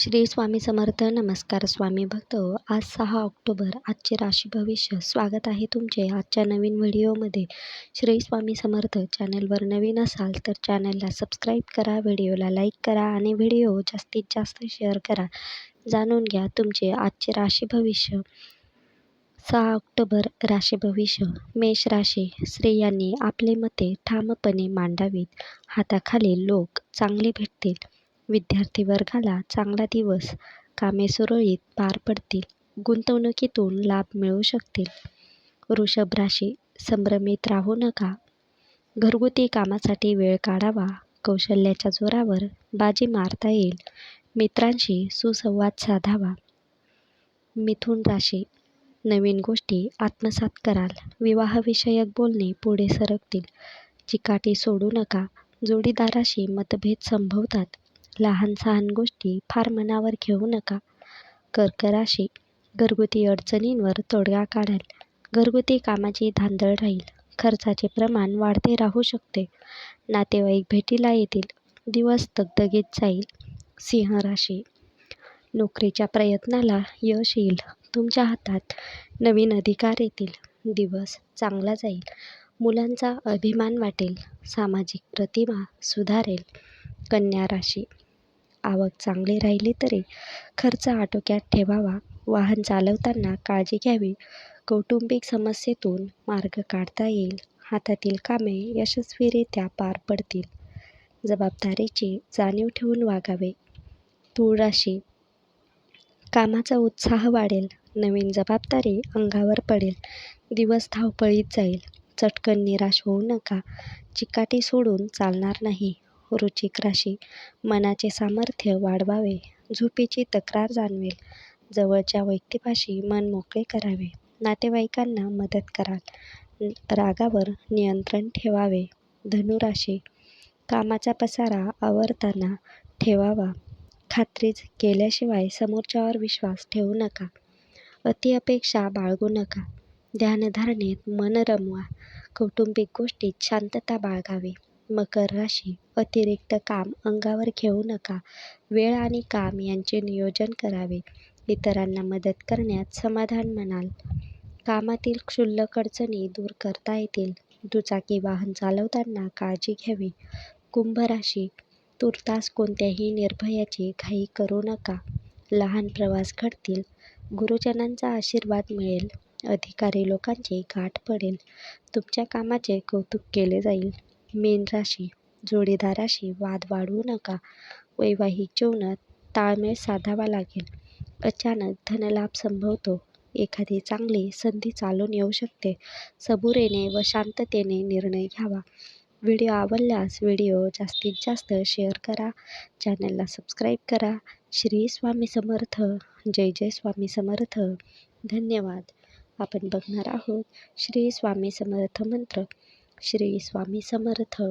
श्री स्वामी समर्थ. नमस्कार स्वामी भक्त. आज सहा ऑक्टोबर आजचे राशी भविष्य. स्वागत आहे तुमचे आजच्या नवीन व्हिडिओमध्ये. श्री स्वामी समर्थ चॅनलवर नवीन असाल तर चॅनलला सबस्क्राईब करा व्हिडिओला लाईक करा आणि व्हिडिओ जास्तीत जास्त शेअर करा. जाणून घ्या तुमचे आजचे राशी भविष्य. सहा ऑक्टोबर राशी भविष्य. मेष राशी स्त्रियांनी आपले मते ठामपणे मांडावीत. हाताखाली लोक चांगले भेटतील. विद्यार्थी वर्गाला चांगला दिवस. कामे सुरळीत पार पडतील. गुंतवणुकीतून लाभ मिळू शकतील. वृषभ राशी संभ्रमित राहू नका. घरगुती कामासाठी वेळ काढावा. कौशल्याच्या जोरावर बाजी मारता येईल. मित्रांशी सुसंवाद साधावा. मिथुन राशी नवीन गोष्टी आत्मसात कराल. विवाहविषयक बोलणे पुढे सरकतील. चिकाटी सोडू नका. जोडीदाराशी मतभेद संभवतात. लहान सहान गोष्टी फार मनावर घेऊ नका. कर्क राशी घरगुती अडचणींवर तोडगा काढाल. घरगुती कामाची धांदळ राहील. खर्चाचे प्रमाण वाढते राहू शकते. नातेवाईक भेटीला येतील. दिवस दगदगीत जाईल. सिंह राशी नोकरीच्या प्रयत्नाला यश येईल. तुमच्या हातात नवीन अधिकार येतील. दिवस चांगला जाईल. मुलांचा अभिमान वाटेल. सामाजिक प्रतिमा सुधारेल. कन्या राशी आवक चांगली राहिली तरी खर्च आटोक्यात ठेवावा. वाहन चालवताना काळजी घ्यावी. कौटुंबिक समस्येतून मार्ग काढता येईल. हातातील कामे यशस्वीरित्या पार पडतील. जबाबदारीची जाणीव ठेवून वागावे. तूळ राशी कामाचा उत्साह वाढेल. नवीन जबाबदारी अंगावर पडेल. दिवस धावपळीत जाईल. चटकन निराश होऊ नका. चिकाटी सोडून चालणार नाही. रुचिक राशी. मनाचे सामर्थ्य वाढवावे. झोपेची तक्रार जाणवेल. जवळच्या व्यक्तीपाशी मन मोकळे करावे. नातेवाईकांना मदत कराल. रागावर नियंत्रण ठेवावे. धनुराशी. कामाचा पसारा आवरताना ठेवावा. खात्रीच केल्याशिवाय समोरच्यावर विश्वास ठेवू नका. अति अपेक्षा बाळगू नका. ध्यानधारणेत मन रमवा. कौटुंबिक गोष्टीत शांतता बाळगावी. मकर राशी अतिरिक्त काम अंगावर घेऊ नका. वेळ आणि काम यांचे नियोजन करावे. इतरांना मदत करण्यात समाधान म्हणाल. कामातील क्षुल्लक अडचणी दूर करता येतील. दुचाकी वाहन चालवताना काळजी घ्यावी. कुंभ राशी तुर्तास कोणत्याही निर्भयाची घाई करू नका. लहान प्रवास घडतील. गुरुजनांचा आशीर्वाद मिळेल. अधिकारी लोकांची गाठ पडेल. तुमच्या कामाचे कौतुक केले जाईल. मेनराशी जोडीदाराशी वाद वाढवू नका. वैवाहिक जीवनात ताळमेळ साधावा लागेल. अचानक धनलाभ संभवतो. एखादी चांगली संधी चालून येऊ शकते. सबुरेने व शांततेने निर्णय घ्यावा. व्हिडिओ आवडल्यास व्हिडिओ जास्तीत जास्त शेअर करा. चॅनलला सबस्क्राईब करा. श्री स्वामी समर्थ. जय जय स्वामी समर्थ. धन्यवाद. आपण बघणार आहोत श्री स्वामी समर्थ मंत्र. श्री स्वामी समर्थ.